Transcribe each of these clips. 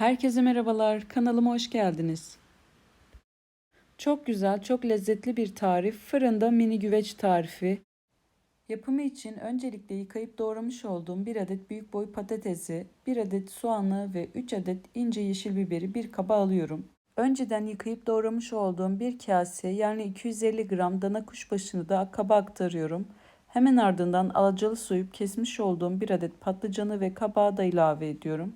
Herkese merhabalar, kanalıma hoş geldiniz. Çok güzel, çok lezzetli bir tarif. Fırında mini güveç tarifi. Yapımı için öncelikle yıkayıp doğramış olduğum 1 adet büyük boy patatesi, 1 adet soğanı ve 3 adet ince yeşil biberi bir kaba alıyorum. Önceden yıkayıp doğramış olduğum bir kase yani 250 gram dana kuşbaşını da kaba aktarıyorum. Hemen ardından alacalı soyup kesmiş olduğum 1 adet patlıcanı ve kabağı da ilave ediyorum.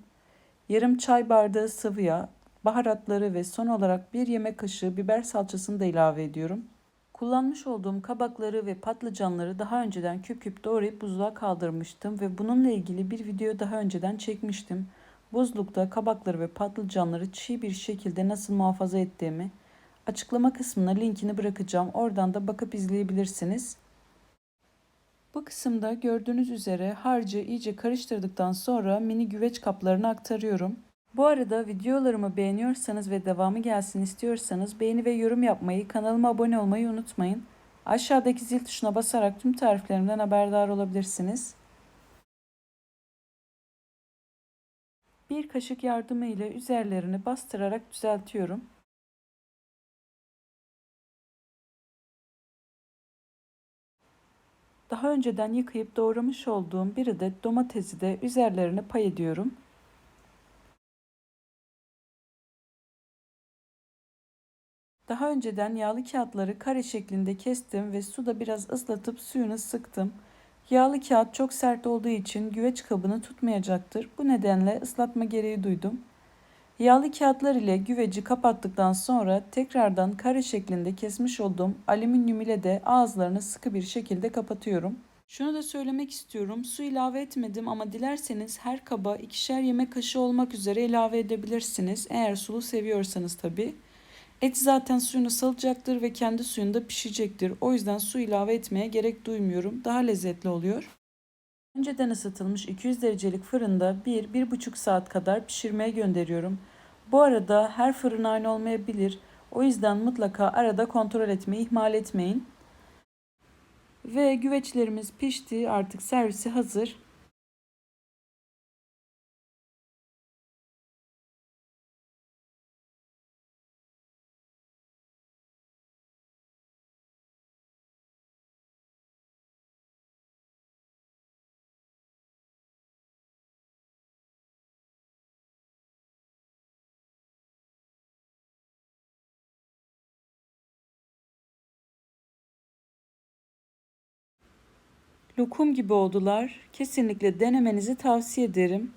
Yarım çay bardağı sıvı yağ, baharatları ve son olarak bir yemek kaşığı biber salçasını da ilave ediyorum. Kullanmış olduğum kabakları ve patlıcanları daha önceden küp küp doğrayıp buzluğa kaldırmıştım ve bununla ilgili bir video daha önceden çekmiştim. Buzlukta kabakları ve patlıcanları çiğ bir şekilde nasıl muhafaza ettiğimi açıklama kısmına linkini bırakacağım. Oradan da bakıp izleyebilirsiniz. Kısımda gördüğünüz üzere harcı iyice karıştırdıktan sonra mini güveç kaplarına aktarıyorum. Bu arada videolarımı beğeniyorsanız ve devamı gelsin istiyorsanız beğeni ve yorum yapmayı, kanalıma abone olmayı unutmayın. Aşağıdaki zil tuşuna basarak tüm tariflerimden haberdar olabilirsiniz. Bir kaşık yardımı ile üzerlerini bastırarak düzeltiyorum. Daha önceden yıkayıp doğramış olduğum bir adet domatesi de üzerlerine pay ediyorum. Daha önceden yağlı kağıtları kare şeklinde kestim ve suda biraz ıslatıp suyunu sıktım. Yağlı kağıt çok sert olduğu için güveç kabını tutmayacaktır. Bu nedenle ıslatma gereği duydum. Yağlı kağıtlar ile güveci kapattıktan sonra tekrardan kare şeklinde kesmiş olduğum alüminyum ile de ağızlarını sıkı bir şekilde kapatıyorum. Şunu da söylemek istiyorum. Su ilave etmedim ama dilerseniz her kaba ikişer yemek kaşığı olmak üzere ilave edebilirsiniz. Eğer sulu seviyorsanız tabii. Et zaten suyunu salacaktır ve kendi suyunda pişecektir. O yüzden su ilave etmeye gerek duymuyorum. Daha lezzetli oluyor. Önceden ısıtılmış 200 derecelik fırında 1-1,5 saat kadar pişirmeye gönderiyorum. Bu arada her fırın aynı olmayabilir. O yüzden mutlaka arada kontrol etmeyi ihmal etmeyin. Ve güveçlerimiz pişti. Artık servisi hazır. Lokum gibi oldular. Kesinlikle denemenizi tavsiye ederim.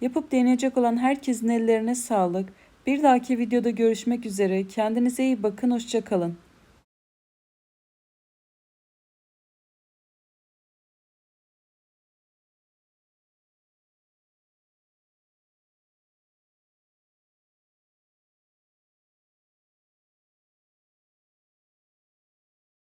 Yapıp deneyecek olan herkesin ellerine sağlık. Bir dahaki videoda görüşmek üzere. Kendinize iyi bakın. Hoşçakalın.